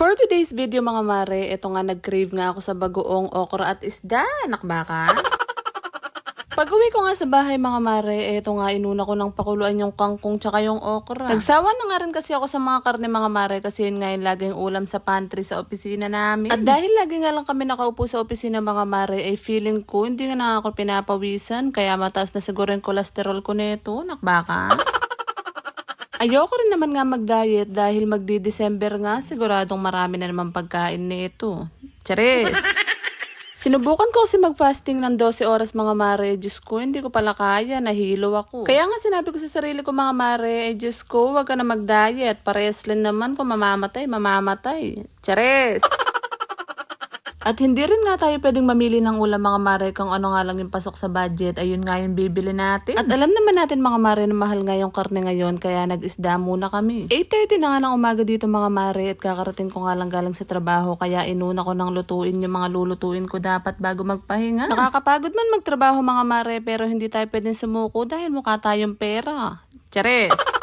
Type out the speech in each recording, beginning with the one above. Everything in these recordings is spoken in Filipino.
For today's video mga mare, ito nga nag-crave nga ako sa bagoong okra at isda. Nakbaka? Pag uwi ko nga sa bahay mga mare, eto nga inuna ko ng pakuluan yung kangkong tsaka yung okra. Nagsawa na nga rin kasi ako sa mga karne mga mare kasi yun nga yung laging ulam sa pantry sa opisina namin. At dahil lagi nga lang kami nakaupo sa opisina mga mare, ay feeling ko hindi nga na ako pinapawisan kaya mataas na siguro yung cholesterol ko nito. Nakbaka? Ayoko rin naman nga mag-diet dahil magdi-December nga siguradong marami na naman pagkain nito. Charis! Sinubukan ko kasi mag-fasting ng 12 oras mga mare. Diyos ko, hindi ko pala kaya. Nahilo ako. Kaya nga sinabi ko sa sarili ko mga mare, eh, Diyos ko, wag ka na mag-diet. Parehas lang naman kung mamamatay, mamamatay. Charis! At hindi rin nga tayo pwedeng mamili ng ulam mga mare kung ano nga lang yung pasok sa budget. Ayun nga yung bibili natin. At alam naman natin mga mare na mahal nga yung karne ngayon kaya nag-isda muna kami. 8.30 na nga ng umaga dito mga mare at kakarating ko nga lang galing sa trabaho kaya inuna ko ng lutuin yung mga lulutuin ko dapat bago magpahinga. Nakakapagod man magtrabaho mga mare pero hindi tayo pwedeng sumuko dahil mukha tayong pera. Chares!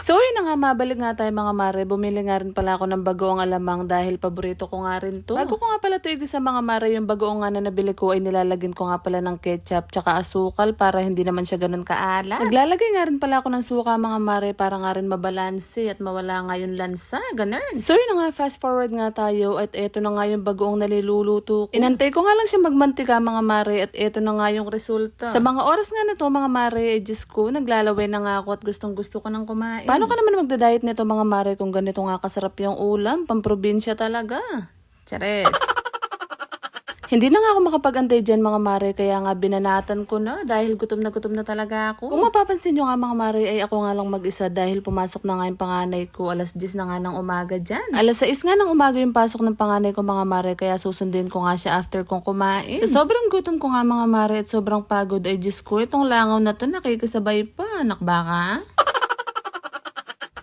So yun na nga, mabalik nga tayo mga mare. Bumili nga rin pala ako ng bagoong alamang dahil paborito ko nga rin to. Bago ko nga pala ito sa mga mare, yung bagoong nga na nabili ko ay nilalagyan ko nga pala ng ketchup tsaka asukal para hindi naman siya ganun kaala. Naglalagay nga rin pala ako ng suka mga mare para nga rin mabalanse at mawala nga yung lansa. Ganun. So yun na nga, fast forward nga tayo at eto na nga yung bagoong naliluluto ko. Inantay ko nga lang siya magmantika mga mare at eto na nga yung resulta. Sa mga oras nga na to mga mare, eh, Diyos ko, naglalaway na nga ako at gustong gusto ko nang kumain. Paano ka naman magda-diet nito mga mare kung ganito nga kasarap yung ulam? Pamprobinsya talaga. Chares. Hindi na nga ako makapag-antay dyan mga mare, kaya nga binanatan ko na dahil gutom na gutom na talaga ako. Kung mapapansin nyo nga mga mare, ay ako nga lang mag-isa dahil pumasok na nga yung panganay ko. Alas 10 na nga ng umaga dyan. Alas 6 nga ng umaga yung pasok ng panganay ko mga mare, kaya susundin ko nga siya after kong kumain. Sa sobrang gutom ko nga mga mare at sobrang pagod, ay Diyos ko, itong langaw na to nakikisabay pa. Nakbaka?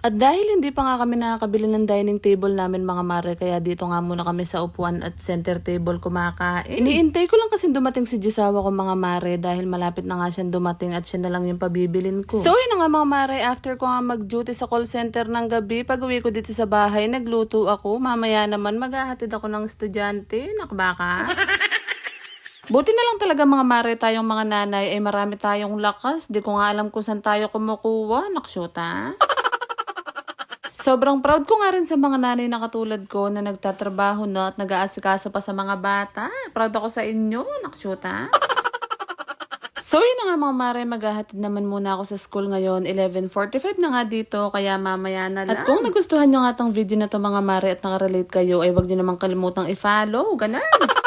At dahil hindi pa nga kami nakakabili ng dining table namin mga mare, kaya dito nga muna kami sa upuan at center table kumakain. Iniintay ko lang kasi dumating si Jisawa ko mga mare dahil malapit na nga siyang dumating at siya na lang yung pabibilin ko. So yun nga mga mare, after ko nga mag-duty sa call center ng gabi, pag uwi ko dito sa bahay, nagluto ako. Mamaya naman maghahatid ako ng estudyante. Nakbaka? Buti na lang talaga mga mare tayong mga nanay ay marami tayong lakas. Di ko nga alam kung saan tayo kumukuha. Naksyota. Sobrang proud ko nga rin sa mga nanay na katulad ko na nagtatrabaho na at nag-aasikaso pa sa mga bata. Proud ako sa inyo, naksyuta. So yun na nga mga mare, maghahatid naman muna ako sa school ngayon. 11.45 na nga dito, kaya mamaya na lang. At kung nagustuhan nyo nga tong video na to mga mare at nakarelate kayo, ay wag nyo naman kalimutang i-follow. Ganun.